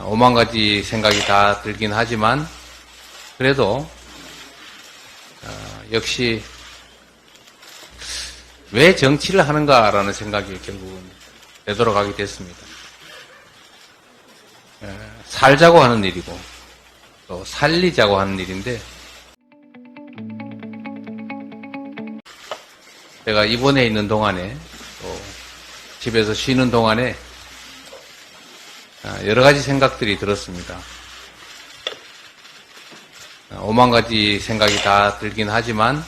오만 가지 생각이 다 들긴 하지만 그래도 어, 역시 왜 정치를 하는가라는 생각이 결국은 되돌아가게 됐습니다. 에, 살자고 하는 일이고 또 살리자고 하는 일인데 제가 입원해 있는 동안에 또 집에서 쉬는 동안에 아, 여러 가지 생각들이 들었습니다. 아, 오만 가지 생각이 다 들긴 하지만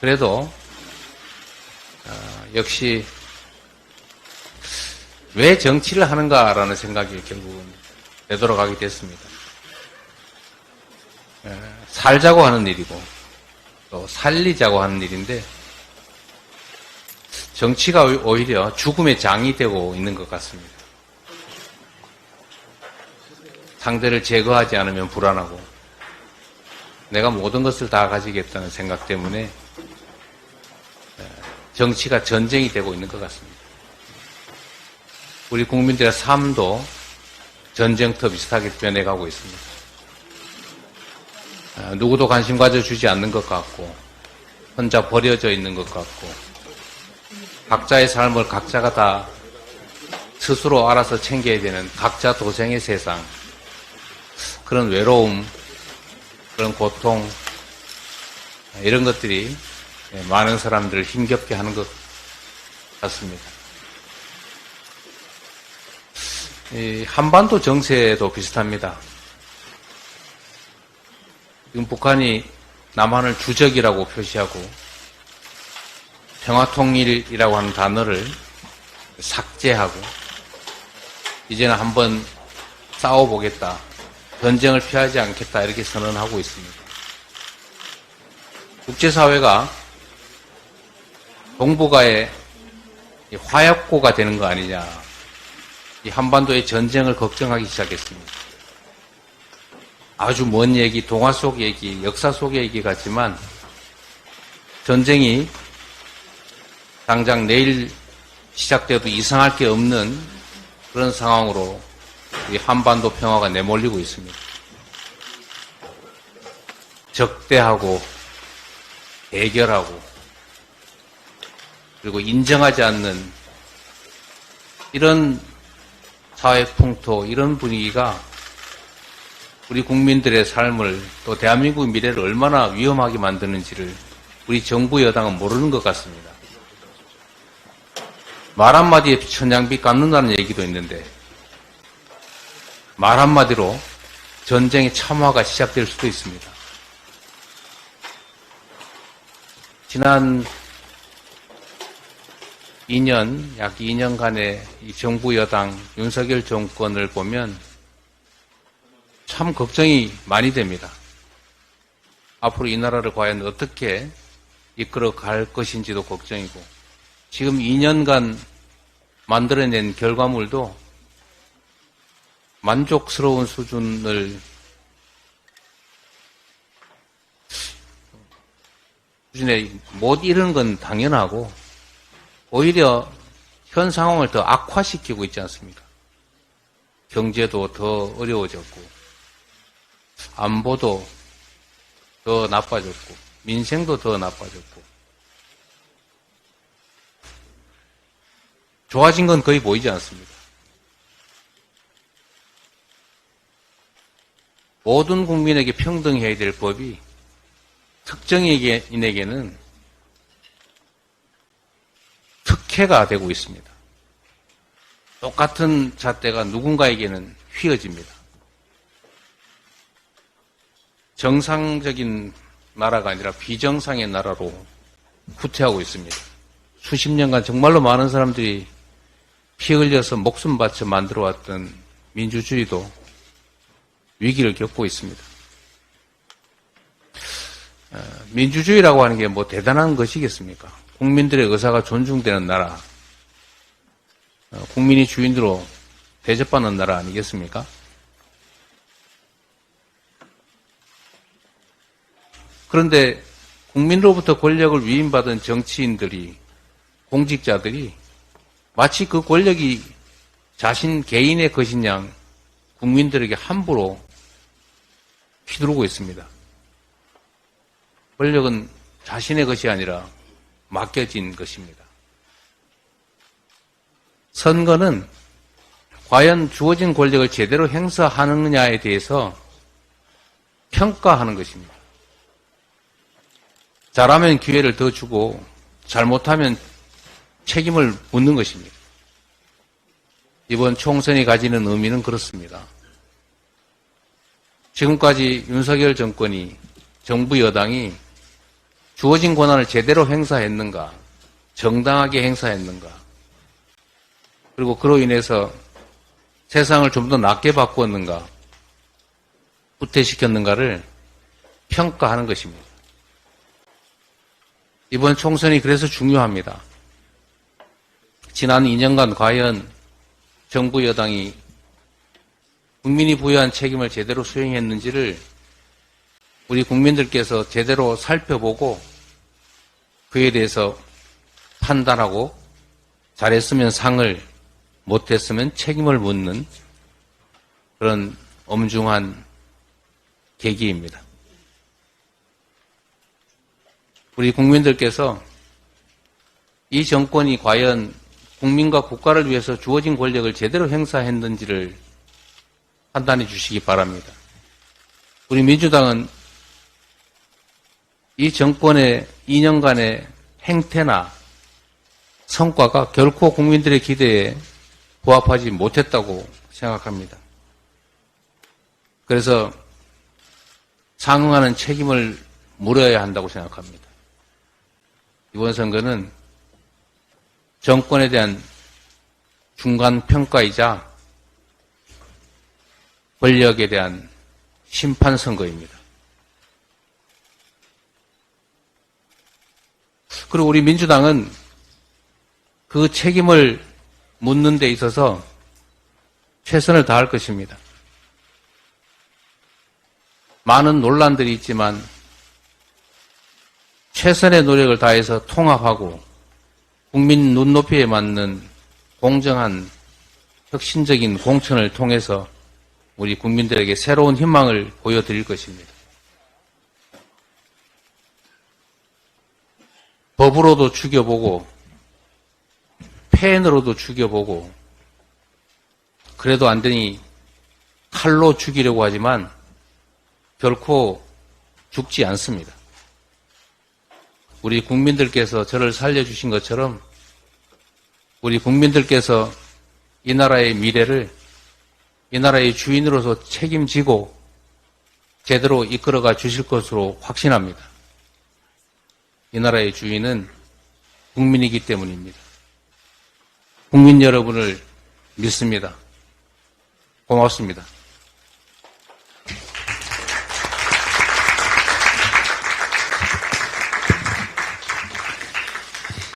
그래도 아, 역시 왜 정치를 하는가라는 생각이 결국은 되돌아가게 됐습니다. 에, 살자고 하는 일이고 또 살리자고 하는 일인데 정치가 오히려 죽음의 장이 되고 있는 것 같습니다. 상대를 제거하지 않으면 불안하고 내가 모든 것을 다 가지겠다는 생각 때문에 정치가 전쟁이 되고 있는 것 같습니다. 우리 국민들의 삶도 전쟁터 비슷하게 변해가고 있습니다. 아, 누구도 관심 가져주지 않는 것 같고 혼자 버려져 있는 것 같고 각자의 삶을 각자가 다 스스로 알아서 챙겨야 되는 각자 도생의 세상 그런 외로움, 그런 고통, 이런 것들이 많은 사람들을 힘겹게 하는 것 같습니다. 이 한반도 정세도 비슷합니다. 지금 북한이 남한을 주적이라고 표시하고 평화통일이라고 하는 단어를 삭제하고 이제는 한번 싸워보겠다. 전쟁을 피하지 않겠다 이렇게 선언하고 있습니다. 국제사회가 동북아의 화약고가 되는 거 아니냐. 이 한반도의 전쟁을 걱정하기 시작했습니다. 아주 먼 얘기, 동화 속 얘기, 역사 속의 얘기 같지만 전쟁이 당장 내일 시작돼도 이상할 게 없는 그런 상황으로 이 한반도 평화가 내몰리고 있습니다. 적대하고 대결하고 그리고 인정하지 않는 이런 사회 풍토, 이런 분위기가 우리 국민들의 삶을 또 대한민국 미래를 얼마나 위험하게 만드는지를 우리 정부 여당은 모르는 것 같습니다. 말 한마디에 천냥비 깎는다는 얘기도 있는데 말 한마디로 전쟁의 참화가 시작될 수도 있습니다. 지난 2년, 약 2년간의 이 정부 여당 윤석열 정권을 보면 참 걱정이 많이 됩니다. 앞으로 이 나라를 과연 어떻게 이끌어 갈 것인지도 걱정이고, 지금 2년간 만들어낸 결과물도 만족스러운 수준을 수준에 못 이루는 건 당연하고 오히려 현 상황을 더 악화시키고 있지 않습니까? 경제도 더 어려워졌고 안보도 더 나빠졌고 민생도 더 나빠졌고 좋아진 건 거의 보이지 않습니다. 모든 국민에게 평등해야 될 법이 특정인에게는 특혜가 되고 있습니다. 똑같은 잣대가 누군가에게는 휘어집니다. 정상적인 나라가 아니라 비정상의 나라로 후퇴하고 있습니다. 수십 년간 정말로 많은 사람들이 피 흘려서 목숨 바쳐 만들어 왔던 민주주의도 위기를 겪고 있습니다. 어, 민주주의라고 하는 게 뭐 대단한 것이겠습니까? 국민들의 의사가 존중되는 나라, 어, 국민이 주인으로 대접받는 나라 아니겠습니까? 그런데 국민으로부터 권력을 위임받은 정치인들이, 공직자들이 마치 그 권력이 자신 개인의 것인 양 국민들에게 함부로 휘두르고 있습니다. 권력은 자신의 것이 아니라 맡겨진 것입니다. 선거는 과연 주어진 권력을 제대로 행사하느냐에 대해서 평가하는 것입니다. 잘하면 기회를 더 주고 잘못하면 책임을 묻는 것입니다. 이번 총선이 가지는 의미는 그렇습니다. 지금까지 윤석열 정권이 정부 여당이 주어진 권한을 제대로 행사했는가, 정당하게 행사했는가, 그리고 그로 인해서 세상을 좀더 낫게 바꾸었는가, 후퇴시켰는가를 평가하는 것입니다. 이번 총선이 그래서 중요합니다. 지난 2년간 과연 정부 여당이 국민이 부여한 책임을 제대로 수행했는지를 우리 국민들께서 제대로 살펴보고 그에 대해서 판단하고 잘했으면 상을 못했으면 책임을 묻는 그런 엄중한 계기입니다. 우리 국민들께서 이 정권이 과연 국민과 국가를 위해서 주어진 권력을 제대로 행사했는지를 판단해 주시기 바랍니다. 우리 민주당은 이 정권의 2년간의 행태나 성과가 결코 국민들의 기대에 부합하지 못했다고 생각합니다. 그래서 상응하는 책임을 물어야 한다고 생각합니다. 이번 선거는 정권에 대한 중간 평가이자 권력에 대한 심판 선거입니다. 그리고 우리 민주당은 그 책임을 묻는 데 있어서 최선을 다할 것입니다. 많은 논란들이 있지만 최선의 노력을 다해서 통합하고 국민 눈높이에 맞는 공정한 혁신적인 공천을 통해서 우리 국민들에게 새로운 희망을 보여드릴 것입니다. 법으로도 죽여보고 펜으로도 죽여보고 그래도 안 되니 칼로 죽이려고 하지만 결코 죽지 않습니다. 우리 국민들께서 저를 살려주신 것처럼 우리 국민들께서 이 나라의 미래를 이 나라의 주인으로서 책임지고 제대로 이끌어가 주실 것으로 확신합니다. 이 나라의 주인은 국민이기 때문입니다. 국민 여러분을 믿습니다. 고맙습니다.